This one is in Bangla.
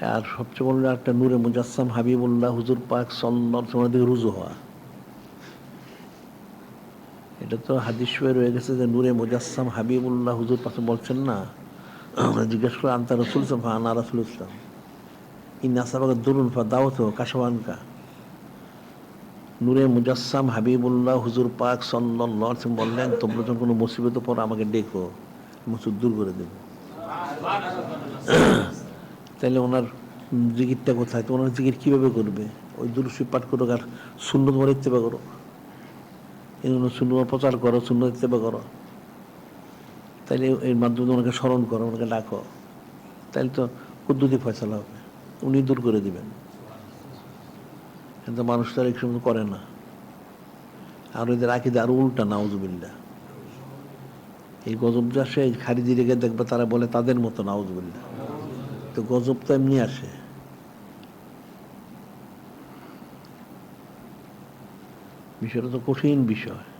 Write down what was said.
আর সবচেয়ে বড় একটা নূরে মুজাসসাম হাবিবুল্লাহ হুজুর পাক সন্ন্যর দিকে রুজু হওয়া। এটা তো হাদিস রয়ে গেছে যে নূরে মুজাসসাম হাবিবুল্লাহ হুজুর পাশে বলছেন না জিজ্ঞেস করে আন্তা রসুল ইসলাম? হ্যাঁ আনা রসুল ইসলাম। ইন্না সাবাকে দরুন ফা দাওত কাশওয়ানকা। নূরে মুজাসসাম হাবিবুল্লাহ হুজুর পাক সন্ন্যাল্লাহ বললেন, তোমরা যখন কোনো মুসিবত পর আমাকে ডেকো মুসিদ দূর করে দেব। তাহলে ওনার জিকিরটা কোথায়? তো ওনার জিকির কীভাবে করবে? ওই দুরুসি পাঠ করো, আর শূন্য তোমার ইত্তেবা করো। এগুলো শূন্য প্রচার করো শূন্য ইত্তেবা করো। তাইলে এর মাধ্যমে ওনাকে স্মরণ করো, ওনাকে ডাকো। তাহলে তো কুদ্দুতি ফয়সলা হবে। উনি দূর করে দিবেন। কিন্তু মানুষ তার এক সময় করে না। আর ওদের আকিদে আরও উল্টা নাউজুবিল্লা এই গজব যে আসে খারিজি রেখে দেখবে তারা বলে তাদের মতো নাউজুবিল্লা তো গজব তো এমনি আসে। বিষয়টা তো কঠিন বিষয়।